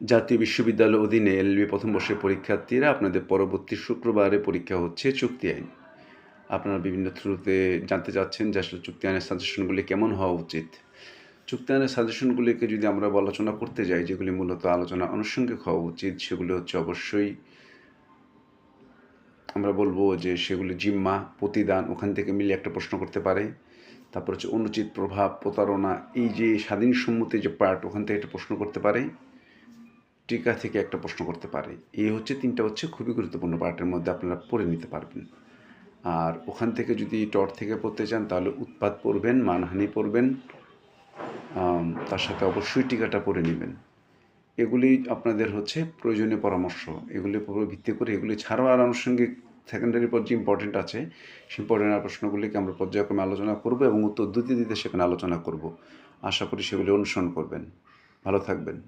জাতীয় বিশ্ববিদ্যালয় অধীনে এলএলবি প্রথম বর্ষের পরীক্ষার্থীরা আপনাদের পরবর্তী শুক্রবারে পরীক্ষা হচ্ছে চুক্তি আইন। আপনারা বিভিন্ন থ্রুতে জানতে চাচ্ছেন যে আসলে চুক্তি আইনের সাজেশনগুলি কেমন হওয়া উচিত। চুক্তি আইনের সাজেশনগুলিকে যদি আমরা আলোচনা করতে যাই, যেগুলি মূলত আলোচনা আনুষঙ্গিক হওয়া উচিত, সেগুলি হচ্ছে অবশ্যই আমরা বলব যে সেগুলি জিম্মা, প্রতিদান, ওখান থেকে মিলে একটা প্রশ্ন করতে পারে। তারপর হচ্ছে অনুচিত প্রভাব, প্রতারণা, এই যে স্বাধীন সম্মতি যে পার্ট ওখান থেকে একটা প্রশ্ন করতে পারে। টিকা থেকে একটা প্রশ্ন করতে পারে। এই হচ্ছে তিনটা হচ্ছে খুবই গুরুত্বপূর্ণ পার্টের মধ্যে আপনারা পড়ে নিতে পারবেন। আর ওখান থেকে যদি টট থেকে পড়তে চান, তাহলে উৎপাদ পড়বেন, মানহানি পড়বেন তার সাথে অবশ্যই টিকাটা পড়ে নেবেন। এগুলি আপনাদের হচ্ছে প্রয়োজনীয় পরামর্শ। এগুলির উপর ভিত্তি করে এগুলি ছাড়াও আর আনুষঙ্গিক সেকেন্ডারি পর যে ইম্পর্টেন্ট আছে, সেই ইম্পর্টেন্ট প্রশ্নগুলিকে আমরা পর্যায়ক্রমে আলোচনা করব এবং উত্তর দিতে দিতে সেখানে আলোচনা করব। আশা করি সেগুলি অনুসরণ করবেন। ভালো থাকবেন।